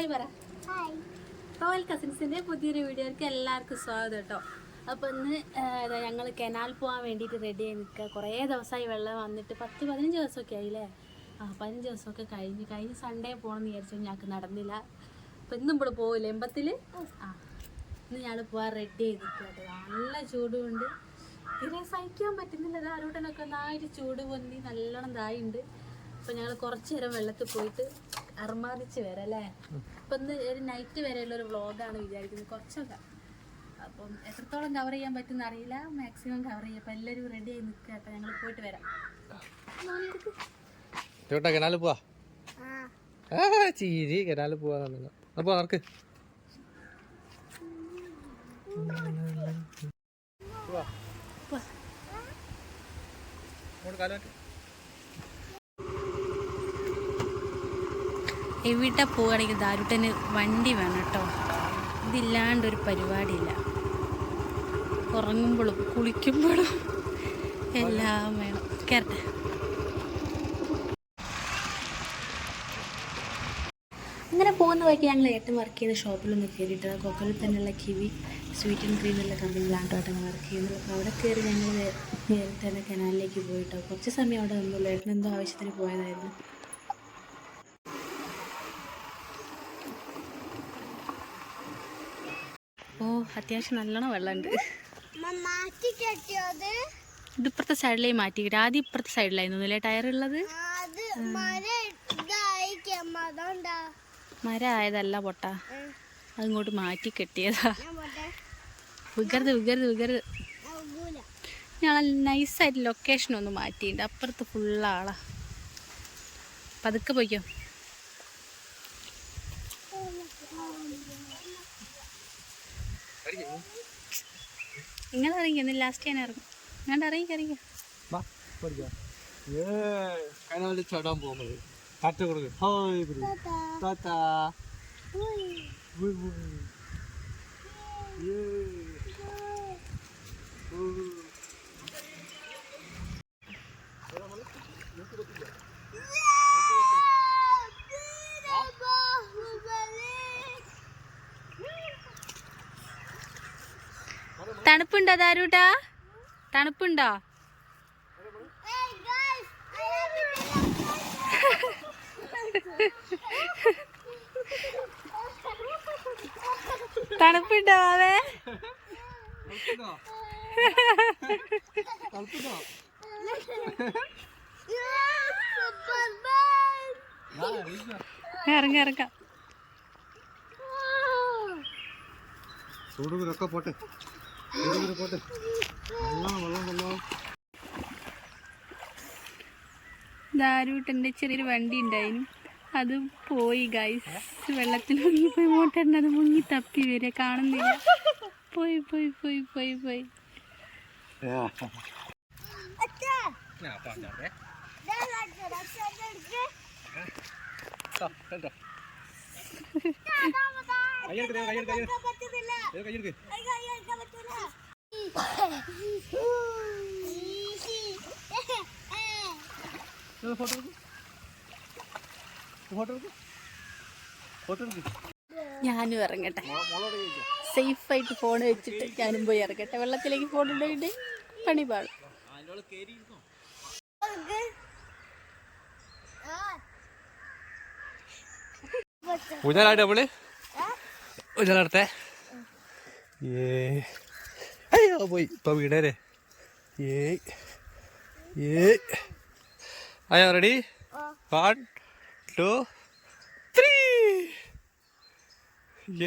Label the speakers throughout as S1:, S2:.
S1: Hi പറ royal കസിൻസിന്റെ പുതിയൊരു വീഡിയോയ്ക്ക് എല്ലാവർക്കും സ്വാഗതം കേട്ടോ. അപ്പോൾ ഇന്ന് ഞങ്ങൾ കനാൽ പോകാൻ വേണ്ടിയിട്ട് റെഡി ആയി നിൽക്കുക കുറേ ദിവസമായി വെള്ളം വന്നിട്ട് പത്ത് പതിനഞ്ച് ദിവസമൊക്കെ ആയില്ലേ? ആ പതിനഞ്ച് ദിവസമൊക്കെ കഴിഞ്ഞ് കഴിഞ്ഞ് സൺഡേ പോകണം എന്ന് വിചാരിച്ചു. ഞങ്ങൾക്ക് നടന്നില്ല. അപ്പോൾ ഇന്നും ഇവിടെ പോകില്ല എമ്പത്തിൽ ആ ഇന്ന് ഞങ്ങൾ പോകാൻ റെഡി ആയി നിൽക്കുക കേട്ടോ. നല്ല ചൂടുമുണ്ട് തീരെ സഹിക്കാൻ പറ്റുന്നില്ല. ആരോടനൊക്കെ നന്നായിട്ട് ചൂട് പൊന്നി നല്ലോണം ഉണ്ട് അപ്പോൾ ഞങ്ങൾ കുറച്ച് നേരം വെള്ളത്തിൽ പോയിട്ട് അർമാദിച്ച് വരാം അല്ലേ? അപ്പം ഇന്ന് ഒരു നൈറ്റ് വരെയുള്ള ഒരു വ്ളോഗാണ് വിചാരിക്കുന്നത് കുറച്ചൊക്കെ. അപ്പം എത്രത്തോളം കവർ ചെയ്യാൻ പറ്റുമെന്ന് അറിയില്ല മാക്സിമം കവർ ചെയ്യാം. അപ്പം എല്ലാവരും റെഡി ആയി നിൽക്കുക കേട്ടോ ഞങ്ങൾ പോയിട്ട് വരാം.
S2: ചേട്ടാ കനാല് പോവാ. ആ ചീരി കനാല് പോവാ അപ്പൊ ആർക്ക്
S1: എവിടെ പോവുകയാണെങ്കിൽ ദാരുട്ടന് വണ്ടി വേണം കേട്ടോ. ഇതില്ലാണ്ടൊരു പരിപാടിയില്ല. ഉറങ്ങുമ്പോഴും കുളിക്കുമ്പോഴും എല്ലാം വേണം. കയറട്ടെ അങ്ങനെ പോകുന്ന വഴിക്ക് ഞങ്ങൾ ഏറ്റവും വർക്ക് ചെയ്യുന്ന ഷോപ്പിലൊന്ന് കയറിയിട്ട്. കൊക്കലിൽ തന്നെയുള്ള കിവി സ്വീറ്റ് ആൻഡ് ക്രീം എന്നുള്ള കമ്പനിയിലാണ് കേട്ടോ വർക്ക് ചെയ്യുന്നത്. അപ്പോൾ അവിടെ കയറി ഞങ്ങൾ നേരിട്ട് തന്നെ കനാലിലേക്ക് പോയിട്ടോ. കുറച്ച് സമയം അവിടെ നിന്നുള്ളൂ ഏട്ടൻ ആവശ്യത്തിന് പോയതായിരുന്നു. അത്യാവശ്യം നല്ലോണം വെള്ളമുണ്ട്. ഇത് ഇപ്പുറത്തെ സൈഡിലേക്ക് മാറ്റി. ആദ്യം ഇപ്പുറത്തെ സൈഡിലായിരുന്നു അല്ലേ ടയർ ഉള്ളത്?
S3: മര
S1: ആയതല്ല പൊട്ട. അതിങ്ങോട്ട് മാറ്റി കെട്ടിയതാ. വികരുത് വികരുത് വികരുത്
S3: ഞാൻ
S1: ഞങ്ങൾ നൈസായിട്ട് ലൊക്കേഷൻ ഒന്ന് മാറ്റിയിട്ടുണ്ട്. അപ്പുറത്ത് ഫുള്ളാളാ പതുക്കെ പോയിക്കോ. നിങ്ങൾ ഇറങ്ങി ഒന്ന് ലാസ്റ്റ് ഞാൻ ഇറങ്ങും. ഞാൻ ഇറങ്ങി ഇറങ്ങി
S2: കനാല് ചാടാൻ പോകുന്നത്. കാറ്റ് കൊടുക്കും. ഹായ് താത്താ ഉയ്.
S1: തണുപ്പുണ്ടോ ദാരൂട്ടാ? തണുപ്പുണ്ടോ? തണുപ്പുണ്ടോ അവേ. ഇറങ്ങി ഇറങ്ങാം.
S2: ചൂടുകുരൊക്കെ പോട്ടെ. പോട്ടെ വെള്ളം
S1: ദാരൂട്ടന്റെ ചെറിയൊരു വണ്ടി ഉണ്ടായിരുന്നു. അത് പോയി ഗൈസ് വെള്ളത്തിൽ മുങ്ങിപ്പോയി മോട്ടറിന് അത് മുങ്ങി തപ്പി വരെ കാണുന്നില്ല. പോയി പോയി പോയി പോയി പോയി.
S2: ഞാൻ ഫോട്ടോ ഫോട്ടോ ഫോട്ടോ
S1: ഞാനും ഇറങ്ങട്ടെ. സേഫായിട്ട് ഫോൺ വെച്ചിട്ട് ഞാനും പോയി ഇറങ്ങട്ടെ. വെള്ളത്തിലേക്ക് ഫോൺ ഇടേണ്ട പണി പാടും
S2: അതിനോട് കയറിയിരുന്നോ നമ്മൾ ഏ. അയ്യോ പോയി. ഇപ്പൊ വീടേരെ ഏ. ഏ. അയ്യോ റെഡി വൺ ടു ത്രീ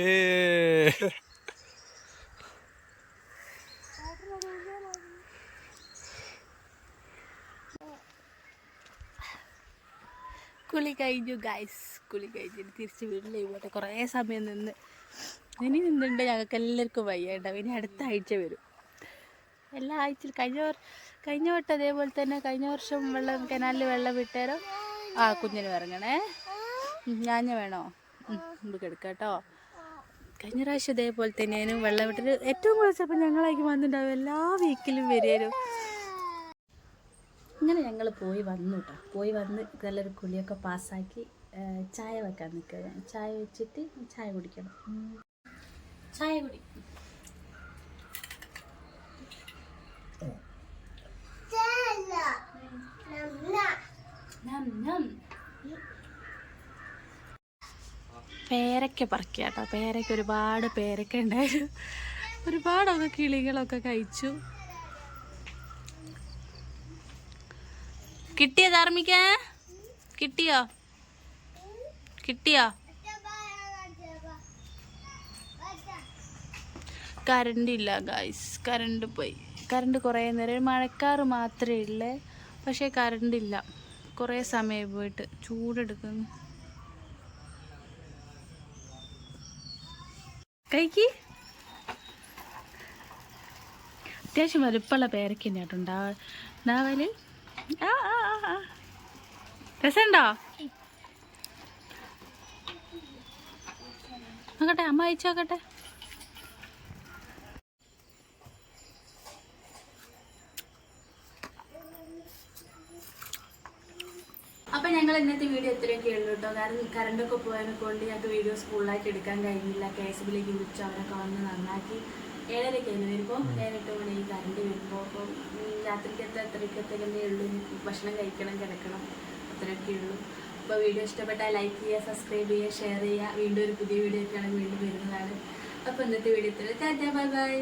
S2: ഏ.
S1: കുളി കഴിഞ്ഞു ഗൈസ് കുളി കഴിഞ്ഞിട്ട് തിരിച്ച് വീട്ടിലേക്ക് പോട്ടെ കുറേ സമയം നിന്ന് ഇനി നിന്നുണ്ട് ഞങ്ങൾക്ക് എല്ലാവർക്കും വയ്യാണ്ടാവും ഇനി അടുത്ത ആഴ്ച വരും. എല്ലാ ആഴ്ചയിലും കഴിഞ്ഞ കഴിഞ്ഞ വട്ടം അതേപോലെ തന്നെ കഴിഞ്ഞ വർഷം വെള്ളം കനാലിൽ വെള്ളം വിട്ടേരോ ആ കുഞ്ഞിന് ഇറങ്ങണേ ഞാൻ വേണോ? നമുക്ക് എടുക്കാം കഴിഞ്ഞ പ്രാവശ്യം ഇതേപോലെ തന്നെയാണ് വെള്ളം വിട്ടിട്ട് ഏറ്റവും കുറച്ചപ്പോൾ ഞങ്ങളായിരിക്കും വന്നിട്ടുണ്ടാവും എല്ലാ വീക്കിലും വരുമായിരുന്നു ഇങ്ങനെ ഞങ്ങൾ പോയി വന്നു കേട്ടോ പോയി വന്ന് നല്ലൊരു കുളിയൊക്കെ പാസ്സാക്കി ചായ വെക്കാൻ നിൽക്കുക. ചായ വെച്ചിട്ട് ചായ കുടിക്കണം. ചായ കുടി. പേരക്ക പറിക്കുക കേട്ടോ പേരക്ക ഒരുപാട് പേരക്ക ഉണ്ടായിരുന്നു ഒരുപാടൊക്കെ കിളികളൊക്കെ കഴിച്ചു. കിട്ടിയോ ധാർമ്മിക്ക കിട്ടിയോ? കിട്ടിയോ? കറണ്ട് ഇല്ല ഗായ്സ് കറണ്ട് പോയി. കറണ്ട് കുറേ നേരം. മഴക്കാറ് മാത്രമേ ഉള്ളേ. പക്ഷേ കറണ്ട് ഇല്ല. കുറേ സമയം പോയിട്ട്. ചൂടെടുക്കുന്നു. കൈക്ക്? അത്യാവശ്യം വലുപ്പമുള്ള പേരയ്ക്ക് തന്നെ കേട്ടോ ഉണ്ടാവ. ഉണ്ടാവൽ? രസമുണ്ടോ? നോക്കട്ടെ അമ്മ അയച്ചു നോക്കട്ടെ അപ്പം ഞങ്ങൾ ഇന്നത്തെ വീഡിയോ ഇത്രയൊക്കെ ഉള്ളൂ കേട്ടോ. കാരണം കറണ്ടൊക്കെ പോയതിനെ കൊണ്ട് ഞങ്ങൾക്ക് വീഡിയോ സ്കൂളിലായിട്ട് എടുക്കാൻ കഴിഞ്ഞില്ല. കെ എസ് ബിയിലേക്ക് വിളിച്ചു അവരൊക്കെ വന്ന് നന്നാക്കി. ഏഴരയ്ക്കായിരുന്നു വരുമ്പോൾ ഏഴെട്ട് മണി കറണ്ട് വരുമ്പോൾ അപ്പം ഉം, രാത്രിക്കത്തെ എത്രയ്ക്കത്തേക്കല്ലേ ഉള്ളൂ. ഭക്ഷണം കഴിക്കണം കിടക്കണം. അത്രയൊക്കെ ഉള്ളൂ. അപ്പോൾ വീഡിയോ ഇഷ്ടപ്പെട്ടാൽ ലൈക്ക് ചെയ്യുക സബ്സ്ക്രൈബ് ചെയ്യുക ഷെയർ ചെയ്യുക. വീണ്ടും ഒരു പുതിയ വീഡിയോ ഒക്കെയാണ് വീണ്ടും വരുന്നതാണ്. അപ്പോൾ ഇന്നത്തെ വീഡിയോ ഇത്ര ടാറ്റാ ബൈ ബൈ.